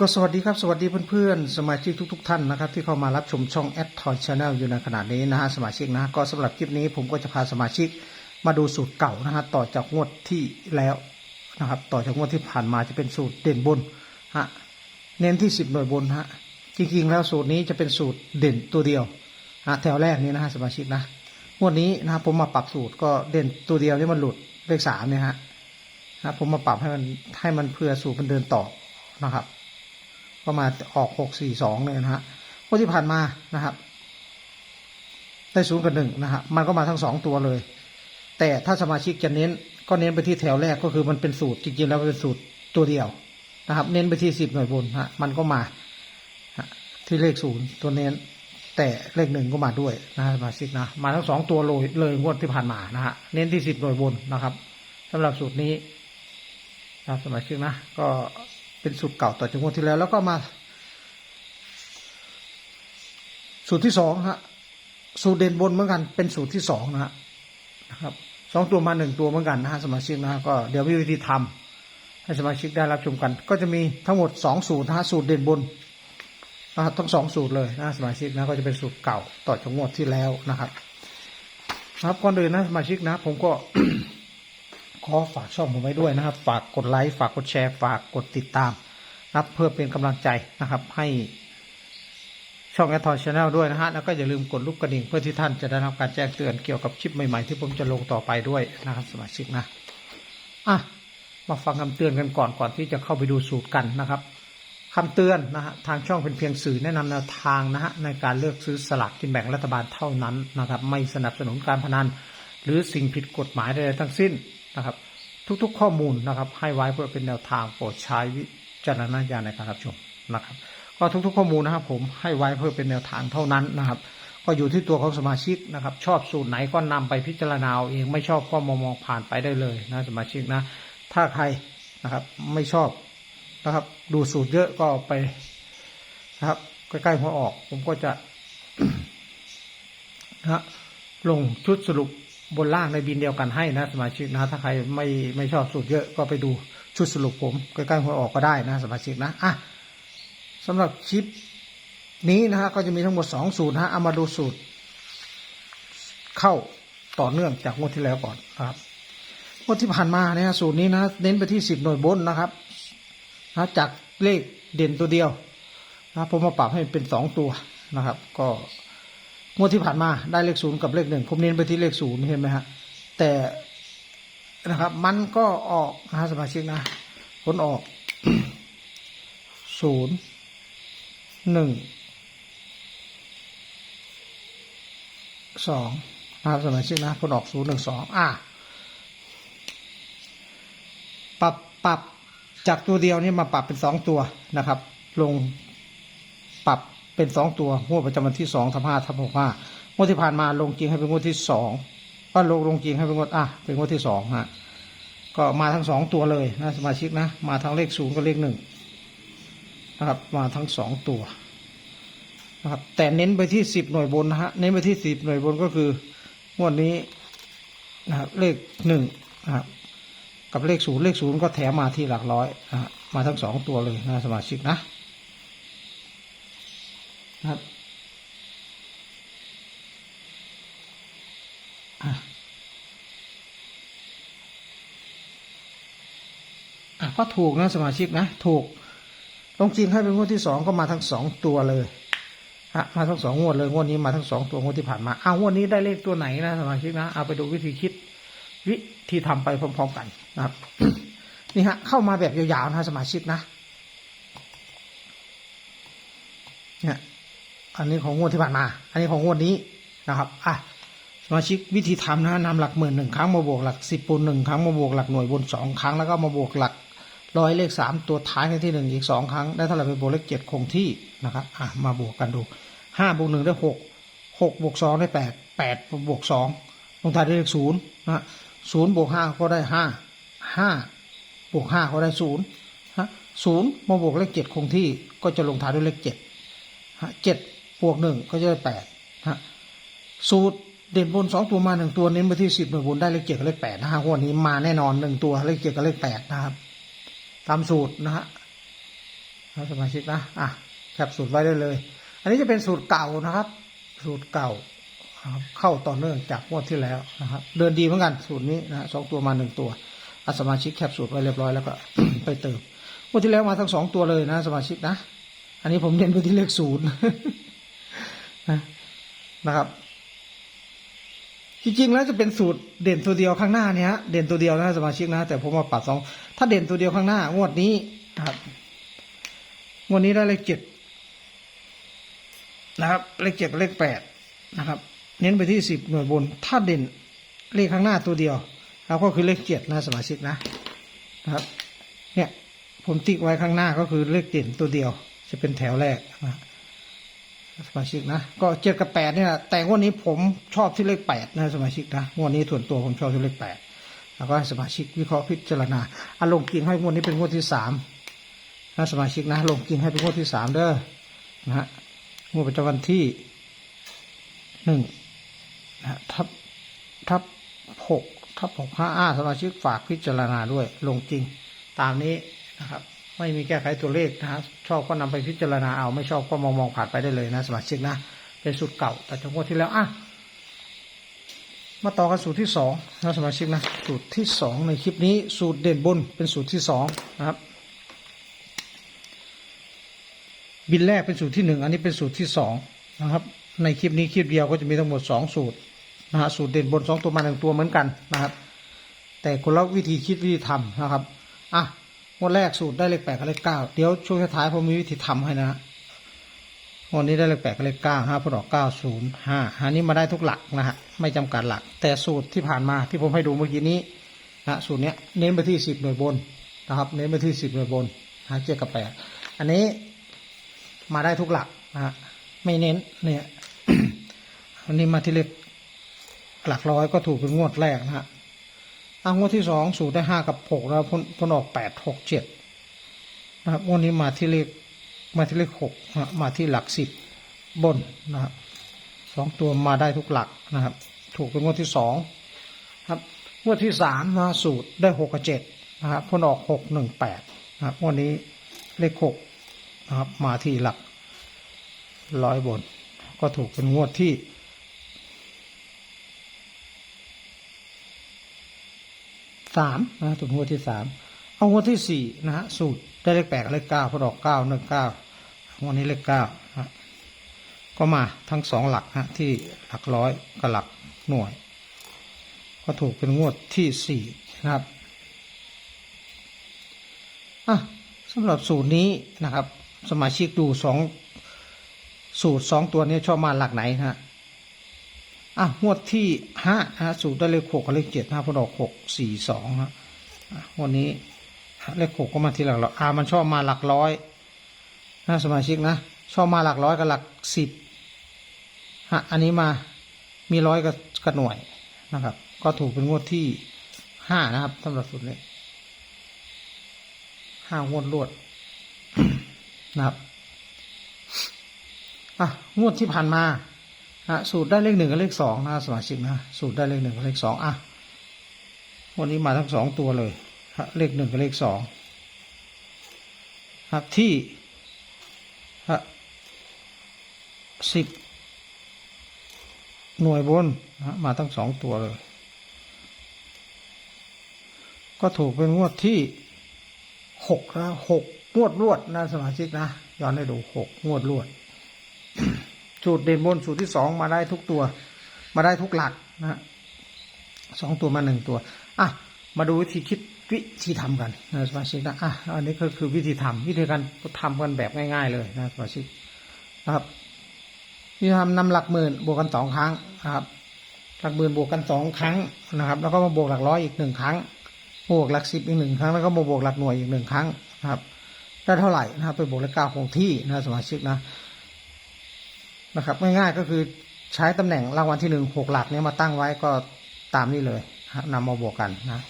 ก็สวัสดีครับสวัสดีเพื่อนๆ สมาชิกทุก ๆ ท่านนะครับ ที่เข้ามารับชมช่องแอดทอยชาแนลอยู่ในขณะนี้นะฮะสมาชิกนะก็สำหรับคลิปนี้ผมก็จะพาสมาชิกมาดูสูตรเก่านะฮะต่อจากงวดที่แล้วนะครับต่อจากงวดที่ผ่านมาจะเป็นสูตรเด่นบนฮะเน้นที่ 10 หน่วยบนฮะจริงๆ แล้วสูตรนี้จะเป็นสูตรเด่นตัวเดียวฮะแถวแรกนี้นะฮะสมาชิกนะงวดนี้นะครับผมมาปรับสูตรก็เด่นตัวเดียวนี่มันหลุดเลขสามเนี่ยฮะนะผมมาปรับให้มันให้มันเพื่อสูตรมันเดินต่อนะครับ ก็มาออกหกสี่สองเนี่ยนะฮะงวดที่ผ่านมานะครับได้ศูนย์กับหนึ่งนะฮะมันก็มาทั้งสองตัวเลย แต่ถ้าสมาชิกจะเน้นก็เน้นไปที่แถวแรกก็คือมันเป็นสูตรจริงๆแล้วเป็นสูตรตัวเดียวนะครับ เน้นไปที่สิบหน่วยบนฮะมันก็มาที่เลขศูนย์ตัวเน้น แต่เลขหนึ่งก็มาด้วยนะสมาชิกนะมาทั้งสองตัวเลยเลยงวดที่ผ่านมานะฮะเน้นที่สิบหน่วยบนนะครับสำหรับสูตรนี้นะสมาชิกนะก็ เป็นสูตรเก่าต่อจากงวดที่แล้ว แล้วก็มา สูตรที่สองฮะสูตรเด่นบนเหมือนกัน เป็นสูตรที่สองนะฮะนะครับสองตัวมาหนึ่งตัวเหมือนกันนะฮะสมาชิกนะฮะก็เดี๋ยวมีวิธีทำให้สมาชิกได้รับชมกัน ก็จะมีทั้งหมดสองสูตรนะฮะสูตรเด่นบนนะครับทั้งสองสูตรเลยนะสมาชิกนะก็จะเป็นสูตรเก่าต่อจากงวดที่แล้วนะครับ ครับก่อนอื่นนะสมาชิกนะ ผมก็ ขอฝากช่องผมไว้ด้วยนะครับ ฝากกดไลค์ฝากกดแชร์ ฝากกดติดตามนะครับเพื่อเป็นกำลังใจนะครับ ให้ช่องแอททอยชาแนลด้วยนะฮะแล้วก็อย่าลืมกดรูปกระดิ่งเพื่อที่ท่านจะได้รับการแจ้งเตือนเกี่ยวกับคลิปใหม่ๆที่ผมจะลงต่อไปด้วยนะครับสมาชิกนะอะมาฟังคำเตือนกันก่อนก่อนที่จะเข้าไปดูสูตรกันนะครับคำเตือนนะฮะทางช่องเป็นเพียงสื่อแนะนำแนวทางนะฮะในการเลือกซื้อสลากกินแบ่งรัฐบาลเท่านั้นนะครับ ไม่สนับสนุนการพนันหรือสิ่งผิดกฎหมายใดๆทั้งสิ้น นะครับ ทุกๆข้อมูลนะครับ ให้ไว้เพื่อเป็นแนวทางโปรดใช้วิจารณญาณในการรับชมนะครับก็ทุกๆข้อมูลนะครับ ผมให้ไว้เพื่อเป็นแนวทางเท่านั้นนะครับ ก็อยู่ที่ตัวของสมาชิกนะครับ ชอบสูตรไหนก็นำไปพิจารณาเอาเองไม่ชอบก็มองมองผ่านไปได้เลยนะสมาชิกนะ ถ้าใครนะครับไม่ชอบนะครับ ดูสูตรเยอะก็ไปนะครับใกล้ๆหัวออก ผมก็จะนะฮะลงชุดสรุป บนล่างในบินเดียวกันให้นะสมาชิกนะ ถ้าใครไม่ไม่ชอบสูตรเยอะก็ไปดูชุดสรุปผมใกล้ๆหัวออกก็ได้นะสมาชิกนะอะสำหรับคลิปนี้นะฮะก็จะมีทั้งหมดสองสูตรนะฮะเอามาดูสูตร เข้าต่อเนื่องจากงวดที่แล้วก่อนครับงวดที่ผ่านมาเนี่ยสูตรนี้นะ เน้นไปที่สิบหน่วยบนนะครับนะจากเลขเด่นตัวเดียวนะผมมาปรับให้เป็นสองตัวนะครับ ก็ งวดที่ผ่านมาได้เลขศูนย์กับเลขหนึ่งผมเน้นไปที่เลขศูนย์เห็นไหมฮะแต่นะครับ มันก็ออกนะฮะสมาชิกนะผลออกศูนย์หนึ่งสองนะครับสมาชิกนะผลออกศูนย์หนึ่งสองอะปรับปรับจากตัวเดียวนี่มาปรับเป็นสองตัวนะครับ ลงปรับ เป็นสองตัวงวดประจำวันที่สองทับห้าทับหกห้างวดที่ผ่านมาลงจริงให้เป็นงวดที่สองก็ลงลงจริงให้เป็นงวดอะเป็นงวดที่สองฮะก็มาทั้งสองตัวเลยนะสมาชิกนะ มาทั้งเลขศูนย์กับเลขหนึ่งนะครับ มาทั้งสองตัวนะครับแต่เน้นไปที่สิบหน่วยบนนะฮะเน้นไปที่สิบหน่วยบนก็คืองวดนี้นะครับเลขหนึ่งนะครับกับเลขศูนย์เลขศูนย์ก็แถมมาที่หลักร้อยนะฮะมาทั้งสองตัวเลยนะสมาชิกนะ นะครับอะอะก็ถูกนะสมาชิกนะ ถูกลงจริงให้เป็นงวดที่สองก็มาทั้งสองตัวเลยฮะมาทั้งสองงวดเลยงวดนี้มาทั้งสองตัวงวดที่ผ่านมาเอางวดนี้ได้เลขตัวไหนนะสมาชิกนะเอาไปดูวิธีคิด วิธีทำไปพร้อม ๆ กันนะครับนี่ฮะเข้ามาแบบยาวๆนะสมาชิกนะเนี่ย อันนี้ของงวดที่ผ่านมา อันนี้ของงวดนี้นะครับ อะ สมาชิกวิธีทำนะนำหลักหมื่นหนึ่งครั้งมาบวกหลักสิบปูนหนึ่งครั้งมาบวกหลักหน่วยบนสองครั้งแล้วก็มาบวกหลักร้อยเลขสามตัวท้ายในที่หนึ่งอีกสองครั้ง ได้เท่าไหร่ไปบวกเลขเจ็ดคงที่นะครับ อะ มาบวกกันดูห้าบวกหนึ่งได้หกหกบวกสองได้แปดแปดบวกสองลงท้ายด้วยเลขศูนย์นะศูนย์บวกห้าก็ได้ห้าห้าบวกห้าก็ได้ศูนย์ฮะศูนย์มาบวกเลขเจ็ดคงที่ก็จะลงท้ายด้วยเลขเจ็ดฮะเจ็ด บวกหนึ่งก็จะได้แปดฮะสูตรเด่นบนสองตัวมาหนึ่งตัวเน้นไปที่สิบหน่วยบนได้เลขเจ็ดกับเลขแปดนะฮะวันนี้มาแน่นอนหนึ่งตัวเลขเจ็ดกับเลขแปดนะครับ ตามสูตรนะฮะนสมาชิกนะอะแคปสูตรไว้ได้เลย อันนี้จะเป็นสูตรเก่านะครับ สูตรเก่าเข้าต่อเนื่องจากงวดที่แล้วนะครับ เดินดีเหมือนกันสูตรนี้นะสองตัวมาหนึ่งตัวอาสมาชิกแคปสูตรไว้เรียบร้อยแล้วก็ไปเติมงวดที่แล้วมาทั้งสองตัวเลยนะ สมาชิกนะ อันนี้ผมเน้นไปที่เลขศูนย์ นะครับ จริงๆแล้วจะเป็นสูตรเด่นตัวเดียวข้างหน้าเนี่ยเด่นตัวเดียวนะสมาชิกนะ แต่ผมมาปัดสองถ้าเด่นตัวเดียวข้างหน้างวดนี้นะครับงวดนี้ได้เลขเจ็ดนะครับ เลขเจ็ดเลขแปดนะครับ เน้นไปที่สิบหน่วยบน ถ้าเด่นเลขข้างหน้าตัวเดียวเราก็คือเลขเจ็ดนะสมาชิกนะนะครับ เนี่ยผมติ๊กไว้ข้างหน้าก็คือเลขเด่นตัวเดียว จะเป็นแถวแรกนะ สมาชิกนะก็เจ็ดกับแปดเนี่ยแต่งวดนี้ผมชอบที่เลขแปดนะสมาชิกนะงวดนี้ส่วนตัวผมชอบที่เลขแปดแล้วก็ให้สมาชิกวิเคราะห์พิจารณาอาลงกินให้งวดนี้เป็นงวดที่สามนะสมาชิกนะลงกินให้เป็นงวดที่สามเด้อนะฮะงวดประจำวันที่หนึ่งนะทับทับหกทับหกห้าอาสมาชิกฝากพิจารณาด้วยลงจริงตามนี้นะครับ ไม่มีแก้ไขตัวเลขนะฮะชอบก็นำไปพิจารณาเอาไม่ชอบก็มองมองผ่านไปได้เลยนะสมาชิกนะเป็นสูตรเก่า แต่จังหวดที่แล้วอะมาต่อกันสูตรที่สองนะสมาชิกนะสูตรที่สองในคลิปนี้สูตรเด่นบนเป็นสูตรที่สองนะครับ บินแรกเป็นสูตรที่หนึ่งอันนี้เป็นสูตรที่สองนะครับ ในคลิปนี้คลิปเดียวก็จะมีทั้งหมดสองสูตรนะฮะสูตรเด่นบนสองตัวมาหนึ่งตัวเหมือนกันนะครับ แต่คนละวิธีคิดวิธีทำนะครับอะ งวดแรกสูตรได้เลขแปดกับเลขเก้าเดี๋ยวช่วงท้ายผมมีวิธีทำให้นะงวดนี้ได้เลขแปดกับเลขเก้าห้าพอดอกเก้าศูนย์ห้าอันนี้มาได้ทุกหลักนะฮะไม่จำกัดหลัก แต่สูตรที่ผ่านมาที่ผมให้ดูเมื่อกี้นี้นะสูตรเนี้ยเน้นไปที่สิบหน่วยบนนะครับ เน้นไปที่สิบหน่วยบนหาเจ็ดกับแปดอันนี้มาได้ทุกหลักนะฮะไม่เน้นเนี่ยอันนี้มาที่เลขหลักร้อยก็ถูกเป็นงวดแรกนะฮะ อะงวดที่สองสูตรได้ห้ากับหกแล้วพ้นพ้นออกแปดหกเจ็ดนะครับงวดนี้มาที่เลขมาที่เลขหกนะมาที่หลักสิบบนนะครับสองตัวมาได้ทุกหลักนะครับ ถูกเป็นงวดที่สองครับงวดที่สามนะสูตรได้หกกับเจ็ดนะครับพ้นออกหกหนึ่งแปดนะครับงวดนี้เลขหกนะครับมาที่หลักร้อยบน ก็ถูกเป็นงวดที่ สามนะถูกงวดที่สามเอางวดที่สี่นะฮะสูตรได้เลขแปดเลขเก้าพอดอกเก้าหนึ่งเก้างวดนี้เลขเก้าก็มาทั้งสองหลักฮะที่หลักร้อยกับหลักหน่วย ก็ถูกเป็นงวดที่สี่นะครับอะสำหรับสูตรนี้นะครับ สมาชิกดูสองสูตรสองตัวนี้ชอบมาหลักไหนฮะ อะงวดที่ห้าฮะสูตรได้เลขหกกับเลขเจ็ดห้าพอดอกหกสี่สองฮะวันนี้เลขหกก็มาที่หลักร้อยอ่ามันชอบมาหลักร้อยนะสมาชิกนะ ชอบมาหลักร้อยกับหลักสิบฮะอันนี้มามีร้อยกับกับหน่วยนะครับ ก็ถูกเป็นงวดที่ห้านะครับสำหรับสูตรนี้ห้างวดรวดนะครับอะงวดที่ผ่านมา นะสูตรได้เลขหนึ่งกับเลขสองนะสมาชิกนะสูตรได้เลขหนึ่งกับเลขสองอะวันนี้มาทั้งสองตัวเลยเลขหนึ่งกับเลขสองครับที่สิบหน่วยบนนะมาทั้งสองตัวเลย ก็ถูกเป็นงวดที่หกนะหกงวดรวดนะสมาชิกนะย้อนให้ดูหกงวดรวด สูตรเด่นบนสูตรที่สองมาได้ทุกตัว มาได้ทุกหลักนะฮะสองตัวมาหนึ่งตัว อะ มาดูวิธีคิดวิธีทำกันนะสมาชิกนะอะอันนี้ก็คือวิธีทำวิธีการทำกันแบบง่าย ๆ เลยนะสมาชิกนะครับวิธีทำนำหลักหมื่นบวกกันสองครั้งนะครับหลักหมื่นบวกกันสองครั้งนะครับ แล้วก็มาบวกหลักร้อยอีกหนึ่งครั้ง บวกหลักสิบอีกหนึ่งครั้งแล้วก็มาบวกหลักหน่วยอีกหนึ่งครั้งนะครับได้เท่าไหร่นะครับไปบวกเลขเก้าคงที่นะสมาชิกนะ นะครับง่ายๆก็คือใช้ตำแหน่งรางวัลที่หนึ่งหกหลักนี้มาตั้งไว้ก็ตามนี้เลยนำมาบวกกันนะ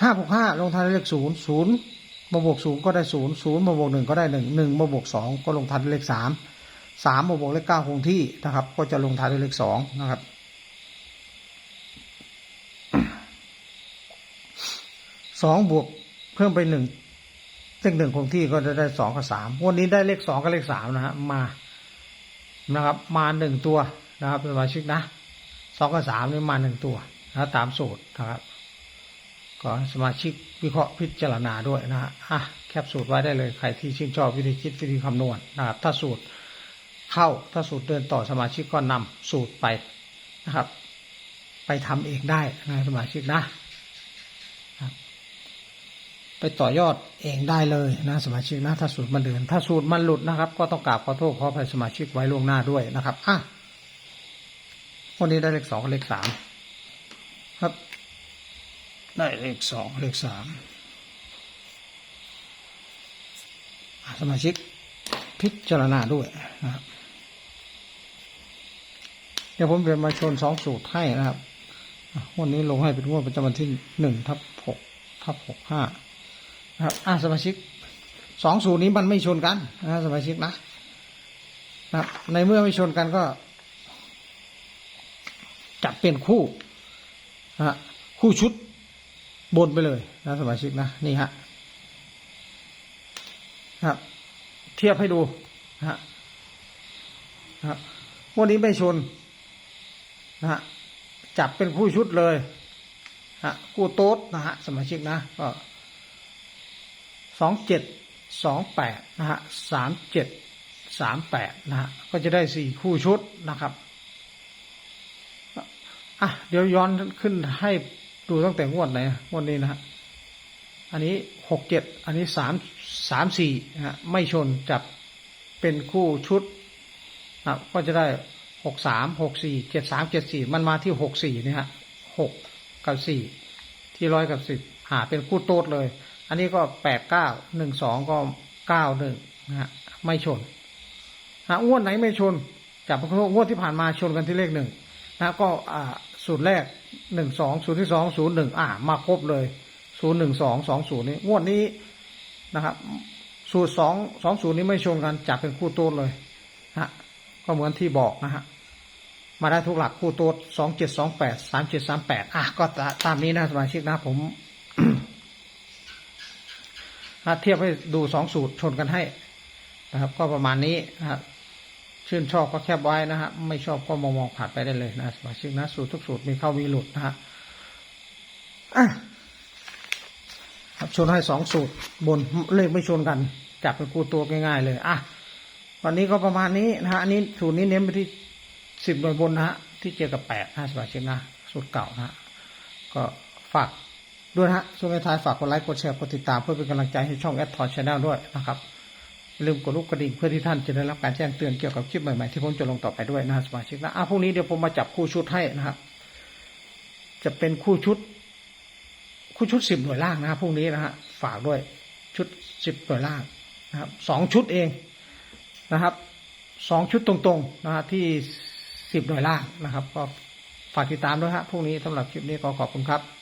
ห้าบวกห้าลงท้ายเลขศูนย์ศูนย์มาบวกศูนย์ก็ได้ศูนย์ศูนย์มาบวกหนึ่งก็ได้หนึ่งหนึ่งมาบวกสองก็ลงท้ายเลขสามสามมาบวกเลขเก้าคงที่นะครับ ก็จะลงท้ายด้วยเลขสองนะครับสองบวกเพิ่มไปหนึ่งเลขหนึ่งคงที่ก็จะได้สองกับสามวันนี้ได้เลขสองกับเลขสามนะฮะมา นะครับ มาหนึ่งตัวนะครับสมาชิกนะสองกับสามนี่มาหนึ่งตัวนะตามสูตรนะครับก็ให้สมาชิกวิเคราะห์พิจารณาด้วยนะฮะอะแคปสูตรไว้ได้เลยใครที่ชื่นชอบวิธีคิดวิธีคำนวณนะครับ ถ้าสูตรเข้าถ้าสูตรเดินต่อสมาชิกก็นำสูตรไปนะครับ ไปทำเองได้นะสมาชิกนะ ไปต่อยอดเองได้เลยนะสมาชิกนะถ้าสูตรมันเดิน ถ้าสูตรมันหลุดนะครับ ก็ต้องกราบขอโทษขออภัยสมาชิกไว้ล่วงหน้าด้วยนะครับอะวันนี้ได้เลขสองกับเลขสามครับ ได้เลขสองเลขสามอะสมาชิกพิจารณาด้วยนะครับเดี๋ยวผมจะมาชนสองสูตรให้นะครับอะวันนี้ลงให้เป็นงวดประจำวันที่หนึ่งทับหกทับหกห้านะ ครับอ่าสมาชิกสองสูตรนี้มันไม่ชนกันนะสมาชิกนะครับ ในเมื่อไม่ชนกันก็ จับเป็นคู่นะฮะคู่ชุดบนไปเลยนะสมาชิกนะนี่ฮะครับ เทียบให้ดูนะฮะวันนี้ไม่ชนนะฮะจับเป็นคู่ชุดเลยนะฮะคู่โต๊ดนะฮะสมาชิกนะก็ สองเจ็ดสองแปดนะฮะสามเจ็ดสามแปดนะฮะก็จะได้สี่คู่ชุดนะครับอะเดี๋ยวย้อนขึ้นให้ดูตั้งแต่งวดไหนงวดนี้นะฮะอันนี้หกเจ็ดอันนี้สามสามสี่นะฮะไม่ชนจับเป็นคู่ชุดนะก็จะได้หกสามหกสี่เจ็ดสามเจ็ดสี่มันมาที่หกสี่นี่ฮะหกกับสี่ที่ร้อยกับสิบหาเป็นคู่โต๊ดเลย อันนี้ก็แปดเก้าหนึ่งสองก็เก้าหนึ่งนะฮะไม่ชนนะงวดไหนไม่ชนจับงวดที่ผ่านมาชนกันที่เลขหนึ่งนะก็อ่าสูตรแรกหนึ่งสองสูตรที่สองศูนย์หนึ่งอ่ามาครบเลยศูนย์หนึ่งสองสองศูนย์นี้งวดนี้นะครับ สูตรสองสองศูนย์นี้ไม่ชนกันจับเป็นคู่โต๊ดเลยฮะก็เหมือนที่บอกนะฮะมาได้ทุกหลักคู่โต๊ดสองเจ็ดสองแปดสามเจ็ดสามแปดอะก็ตามนี้นะสมาชิกนะผม ถ้าเทียบให้ดูสองสูตรชนกันให้นะครับ ก็ประมาณนี้นะครับชื่นชอบก็แคบไว้นะฮะไม่ชอบก็มองมองผ่านไปได้เลยนะสมาชิกนะสูตรทุกสูตรมีเข้ามีหลุดนะฮะครับชนให้สองสูตรบนเลขไม่ชนกัน จับเป็นคู่ตัวง่ายๆเลยอะวันนี้ก็ประมาณนี้นะฮะอันนี้สูตรนี้เน้นไปที่สิบหน่วยบนนะฮะที่เจอกับแปดนะสมาชิกนะสูตรเก่านะก็ฝาก ด้วยนะฮะช่วงท้ายฝากกดไลค์กดแชร์กดติดตามเพื่อเป็นกำลังใจให้ช่องแอดทอนชแนลด้วยนะครับลืมกดลูกกระดิ่งเพื่อที่ท่านจะได้รับการแจ้งเตือนเกี่ยวกับคลิปใหม่ๆที่ผมจะลงต่อไปด้วยนะสมาชิกนะอะพรุ่งนี้เดี๋ยวผมมาจับคู่ชุดให้นะครับจะเป็นคู่ชุด คู่ชุดสิบหน่วยล่างนะครับพรุ่งนี้นะฮะฝากด้วยชุดสิบหน่วยล่างนะครับสองชุดเองนะครับสองชุดตรงๆนะฮะที่สิบหน่วยล่างนะครับ ก็ฝากติดตามด้วยฮะพรุ่งนี้สำหรับคลิปนี้ก็ขอบคุณครับ